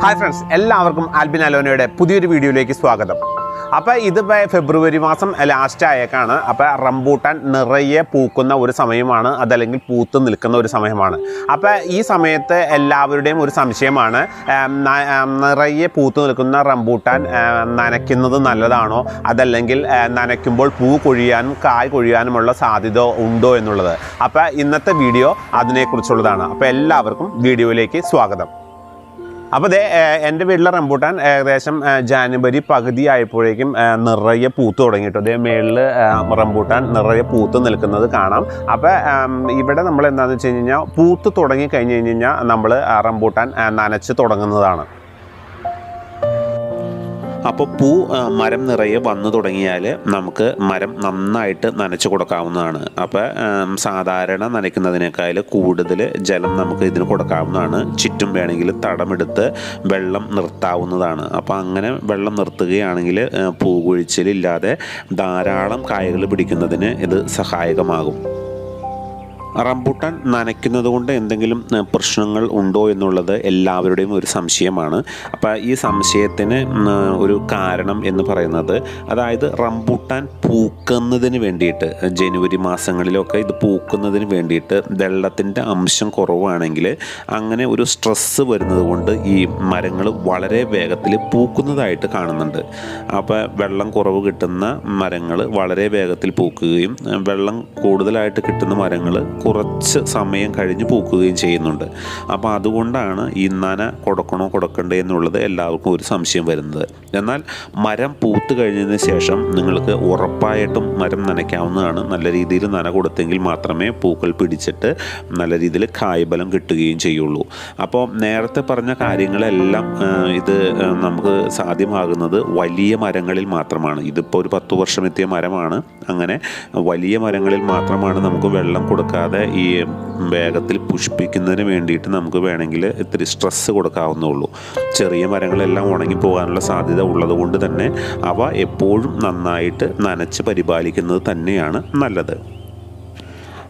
Hi friends എല്ലാവർക്കും ആൽബിൻ അലോനയുടെ പുതിയൊരു വീഡിയോയിലേക്ക് സ്വാഗതം. അപ്പോൾ ഇതിപ്പോൾ ഫെബ്രുവരി മാസം ലാസ്റ്റ് ആയേക്കാണ്. അപ്പോൾ റംബൂട്ടാൻ നിറയെ പൂക്കുന്ന ഒരു സമയമാണ് അതല്ലെങ്കിൽ പൂത്ത് നിൽക്കുന്ന ഒരു സമയമാണ്. അപ്പോൾ ഈ സമയത്ത് എല്ലാവരുടെയും ഒരു സംശയമാണ് നിറയെ പൂത്ത് നിൽക്കുന്ന റംബൂട്ടാൻ നനയ്ക്കുന്നത് നല്ലതാണോ? അതല്ലെങ്കിൽ നനയ്ക്കുമ്പോൾ പൂ കൊഴിയാനും കായ് കൊഴിയാനുമുള്ള സാധ്യത ഉണ്ടോ എന്നുള്ളത്. അപ്പോൾ ഇന്നത്തെ വീഡിയോ അതിനെക്കുറിച്ചുള്ളതാണ്. അപ്പോൾ എല്ലാവർക്കും വീഡിയോയിലേക്ക് സ്വാഗതം. അപ്പോൾ ദേ എന്റെ വീട്ടിലെ റംബൂട്ടാൻ ഏകദേശം ജാനുവരി പകുതി ആയപ്പോഴേക്കും നിറയെ പൂത്ത് തുടങ്ങിയിട്ടു അതേ മേളിൽ റംബൂട്ടാൻ നിറയെ പൂത്ത് നിൽക്കുന്നത് കാണാം. അപ്പോൾ ഇവിടെ നമ്മൾ എന്താണെന്ന് വെച്ച് കഴിഞ്ഞ് കഴിഞ്ഞാൽ പൂത്ത് തുടങ്ങി കഴിഞ്ഞ് കഴിഞ്ഞ് കഴിഞ്ഞാൽ നമ്മൾ റംബൂട്ടാൻ നനച്ച് തുടങ്ങുന്നതാണ്. അപ്പോൾ പൂ മരം നിറയെ വന്നു തുടങ്ങിയാൽ നമുക്ക് മരം നന്നായിട്ട് നനച്ചു കൊടുക്കാവുന്നതാണ്. അപ്പോൾ സാധാരണ നനയ്ക്കുന്നതിനേക്കാൾ കൂടുതൽ ജലം നമുക്ക് ഇതിന് കൊടുക്കാവുന്നതാണ്. ചുറ്റും വേണമെങ്കിൽ തടമെടുത്ത് വെള്ളം നിർത്താവുന്നതാണ്. അപ്പോൾ അങ്ങനെ വെള്ളം നിർത്തുകയാണെങ്കിൽ പൂകുഴിച്ചിലില്ലാതെ ധാരാളം കായകൾ പിടിക്കുന്നതിന് ഇത് സഹായകമാകും. റംബൂട്ടാൻ നനയ്ക്കുന്നത് കൊണ്ട് എന്തെങ്കിലും പ്രശ്നങ്ങൾ ഉണ്ടോ എന്നുള്ളത് എല്ലാവരുടെയും ഒരു സംശയമാണ്. അപ്പോൾ ഈ സംശയത്തിന് ഒരു കാരണം എന്ന് പറയുന്നത് അതായത് റംബൂട്ടാൻ പൂക്കുന്നതിന് വേണ്ടിയിട്ട് ജനുവരി മാസങ്ങളിലൊക്കെ ഇത് പൂക്കുന്നതിന് വേണ്ടിയിട്ട് വെള്ളത്തിന്റെ അംശം കുറവാണെങ്കിൽ അങ്ങനെ ഒരു സ്ട്രെസ്സ് വരുന്നത് കൊണ്ട് ഈ മരങ്ങൾ വളരെ വേഗത്തിൽ പൂക്കുന്നതായിട്ട് കാണുന്നുണ്ട്. അപ്പോൾ വെള്ളം കുറവ് കിട്ടുന്ന മരങ്ങൾ വളരെ വേഗത്തിൽ പൂക്കുകയും വെള്ളം കൂടുതലായിട്ട് കിട്ടുന്ന മരങ്ങൾ കുറച്ച് സമയം കഴിഞ്ഞ് പൂക്കുകയും ചെയ്യുന്നുണ്ട്. അപ്പോൾ അതുകൊണ്ടാണ് ഈ നന കൊടുക്കണോ കൊടുക്കണ്ടേ എന്നുള്ളത് എല്ലാവർക്കും ഒരു സംശയം വരുന്നത്. എന്നാൽ മരം പൂത്ത് കഴിഞ്ഞതിന് ശേഷം നിങ്ങൾക്ക് ഉറപ്പായിട്ടും മരം നനയ്ക്കാവുന്നതാണ്. നല്ല രീതിയിൽ നന കൊടുത്തെങ്കിൽ മാത്രമേ പൂക്കൾ പിടിച്ചിട്ട് നല്ല രീതിയിൽ കായ്ബലം കിട്ടുകയും ചെയ്യുള്ളൂ. അപ്പോൾ നേരത്തെ പറഞ്ഞ കാര്യങ്ങളെല്ലാം ഇത് നമുക്ക് സാധ്യമാകുന്നത് വലിയ മരങ്ങളിൽ മാത്രമാണ്. ഇതിപ്പോൾ ഒരു പത്ത് വർഷം എത്തിയ മരമാണ്. അങ്ങനെ വലിയ മരങ്ങളിൽ മാത്രമാണ് നമുക്ക് വെള്ളം കൊടുക്കാതെ ഈ വേഗത്തിൽ പുഷ്പിക്കുന്നതിന് വേണ്ടിയിട്ട് നമുക്ക് വേണമെങ്കിൽ ഇത്തിരി സ്ട്രെസ്സ് കൊടുക്കാവുന്നുള്ളൂ ചെറിയ മരങ്ങളെല്ലാം ഉണങ്ങി പോകാനുള്ള സാധ്യത ഉള്ളതുകൊണ്ട് തന്നെ അവ എപ്പോഴും നന്നായിട്ട് നനച്ച് പരിപാലിക്കുന്നത് തന്നെയാണ് നല്ലത്.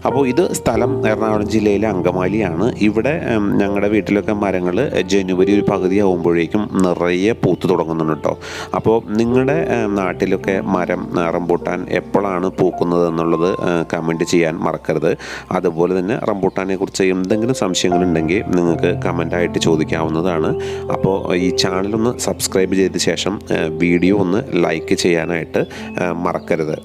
അപ്പോൾ ഇത് സ്ഥലം എറണാകുളം ജില്ലയിലെ അങ്കമാലിയാണ്. ഇവിടെ ഞങ്ങളുടെ വീട്ടിലൊക്കെ മരങ്ങൾ ജനുവരി ഒരു പകുതി ആകുമ്പോഴേക്കും നിറയെ പൂത്ത് തുടങ്ങുന്നുണ്ട് കേട്ടോ അപ്പോൾ നിങ്ങളുടെ നാട്ടിലൊക്കെ മരം റംബൂട്ടാൻ എപ്പോഴാണ് പൂക്കുന്നത് എന്നുള്ളത് കമന്റ് ചെയ്യാൻ മറക്കരുത്. അതുപോലെ തന്നെ റംബൂട്ടാനെ കുറിച്ച് എന്തെങ്കിലും സംശയങ്ങളുണ്ടെങ്കിൽ നിങ്ങൾക്ക് കമന്റായിട്ട് ചോദിക്കാവുന്നതാണ്. അപ്പോൾ ഈ ചാനലൊന്ന് സബ്സ്ക്രൈബ് ചെയ്ത ശേഷം വീഡിയോ ഒന്ന് ലൈക്ക് ചെയ്യാനായിട്ട് മറക്കരുത്.